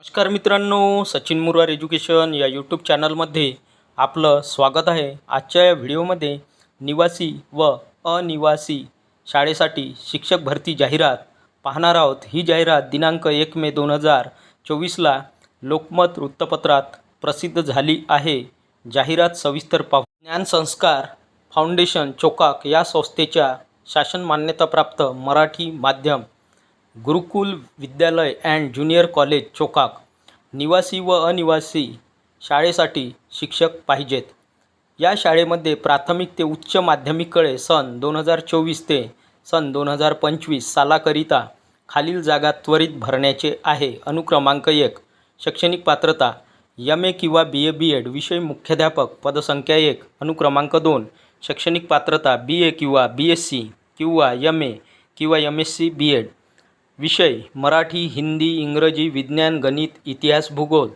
नमस्कार मित्रांनो सचिन मुरार एज्युकेशन या यूट्यूब चॅनलमध्ये आपलं स्वागत आहे. आजच्या या व्हिडिओमध्ये निवासी व अनिवासी शाळेसाठी शिक्षक भरती जाहिरात पाहणार आहोत. ही जाहिरात दिनांक एक मे दोन हजार चोवीसला लोकमत वृत्तपत्रात प्रसिद्ध झाली आहे. जाहिरात सविस्तर पाहू. ज्ञानसंस्कार फाउंडेशन चोकाक या संस्थेच्या शासन मान्यताप्राप्त मराठी माध्यम गुरुकुल विद्यालय अँड ज्युनियर कॉलेज चोकाक. निवासी व अनिवासी शाळेसाठी शिक्षक पाहिजेत. या शाळेमध्ये प्राथमिक ते उच्च माध्यमिककडे सन दोन हजार चोवीस ते सन दोन हजार पंचवीस सालाकरिता खालील जागा त्वरित भरण्याचे आहे. अनुक्रमांक एक शैक्षणिक पात्रता यम ए किंवा बी ए बी एड विषय मुख्याध्यापक पदसंख्या एक. अनुक्रमांक दोन शैक्षणिक पात्रता बी ए किंवा बी एस सी किंवा यम ए किंवा M S C B Ed. विषय मराठी हिंदी इंग्रजी विज्ञान गणित इतिहास भूगोल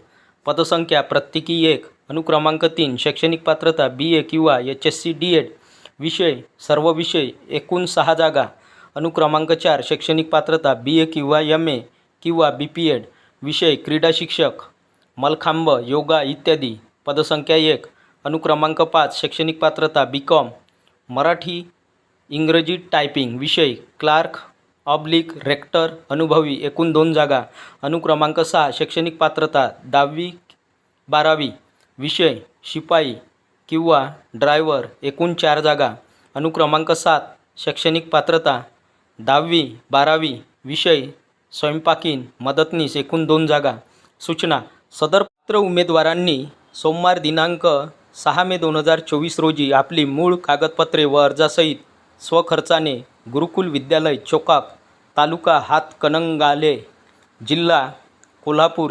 पदसंख्या प्रत्येकी एक अनुक्रमांक तीन शैक्षणिक पात्रता बी ए किंवा H S C D Ed विषय सर्व विषय एकूण सहा जागा अनुक्रमांक चार शैक्षणिक पात्रता बी ए किंवा एम ए किंवा बी पी एड विषय क्रीडा शिक्षक मलखांब योगा इत्यादी पदसंख्या एक अनुक्रमांक पाच शैक्षणिक पात्रता बी कॉम मराठी इंग्रजी टायपिंग विषय क्लार्क ऑब्लिक रेक्टर अनुभवी एकूण दोन जागा. अनुक्रमांक सहा शैक्षणिक पात्रता दहावी बारावी. विषय शिपाई किंवा ड्रायव्हर एकूण चार जागा. अनुक्रमांक सात शैक्षणिक पात्रता दहावी बारावी. विषय स्वयंपाकीन मदतनीस एकूण दोन जागा. सूचना सदर पात्र उमेदवारांनी सोमवार दिनांक सहा मे दोन हजार चोवीस रोजी आपली मूळ कागदपत्रे व अर्जासहित स्वखर्चाने गुरुकुल विद्यालय चोकाक तालुका हातकणंगाले जिल्हा कोल्हापूर